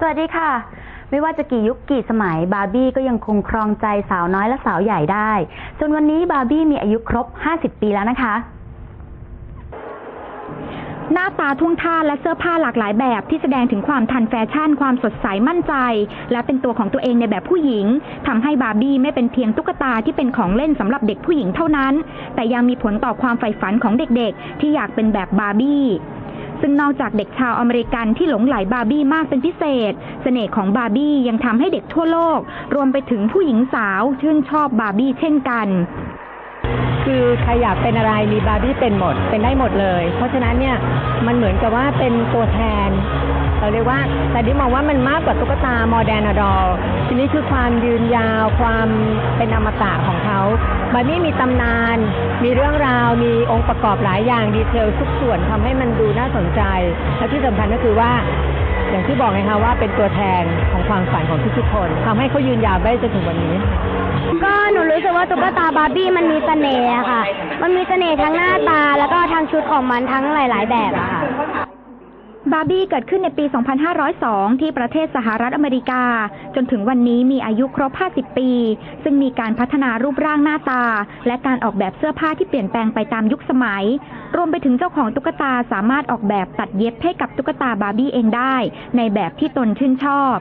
สวัสดีค่ะ ไม่ว่าจะกี่ยุคกี่สมัยบาร์บี้ก็ยังคงครองใจสาวน้อยและสาวใหญ่ได้ จนวันนี้บาร์บี้มีอายุครบ 50 ปีแล้วนะคะ หน้าตาท่วงท่าและเสื้อผ้าหลากหลายแบบที่แสดงถึงความทันแฟชั่น ความสดใสมั่นใจ และเป็นตัวของตัวเองในแบบผู้หญิงทำให้บาร์บี้ไม่เป็นเพียงตุ๊กตาที่เป็นของเล่นสำหรับเด็กผู้หญิงเท่านั้น แต่ยังมีผลต่อความใฝ่ฝันของเด็กๆ ที่อยากเป็นแบบบาร์บี้ ซึ่งนอกจากเด็กชาวอเมริกันที่หลงไหลบาร์บี้มากเป็นพิเศษ เสน่ห์ของบาร์บี้ยังทำให้เด็กทั่วโลก รวมไปถึงผู้หญิงสาวชื่นชอบบาร์บี้เช่นกัน คือใครอยากเป็นอะไรมีบาร์บี้เป็นหมด เป็นได้หมดเลย เพราะฉะนั้นเนี่ยมันเหมือนกับว่าเป็นตัวแทนเราเรียกว่าแต่ดิมองว่ามันมากกว่าตุ๊กตาโมเดน a ดอลทีนี้คือความยืนยาวความเป็นอมตะของเขาบาร์บี้มีตำนาน มีเรื่องราวมีองค์ประกอบหลายอย่างดีเทลทุกส่วนทำให้มันดูน่าสนใจ และที่สำคัญก็คือว่า อย่างที่บอกไงคะว่าเป็นตัวแทนของความฝันของทุกๆคนทำให้เขายืนยาวได้จนถึงวันนี้ ก็หนูรู้สึกว่าตุ๊กตาบาร์บี้มันมีเสน่ห์ค่ะ มันมีเสน่ห์ทั้งหน้าตาแล้วก็ทั้งชุดของมันทั้งหลาย ๆ แบบอะค่ะ บาร์บี้เกิดขึ้นในปี 2502 ที่ประเทศสหรัฐอเมริกา จนถึงวันนี้มีอายุครบ 50 ปี ซึ่งมีการพัฒนารูปร่างหน้าตา และการออกแบบเสื้อผ้าที่เปลี่ยนแปลงไปตามยุคสมัย รวมไปถึงเจ้าของตุ๊กตาสามารถออกแบบตัดเย็บให้กับตุ๊กตาบาร์บี้เองได้ ในแบบที่ตนชื่นชอบ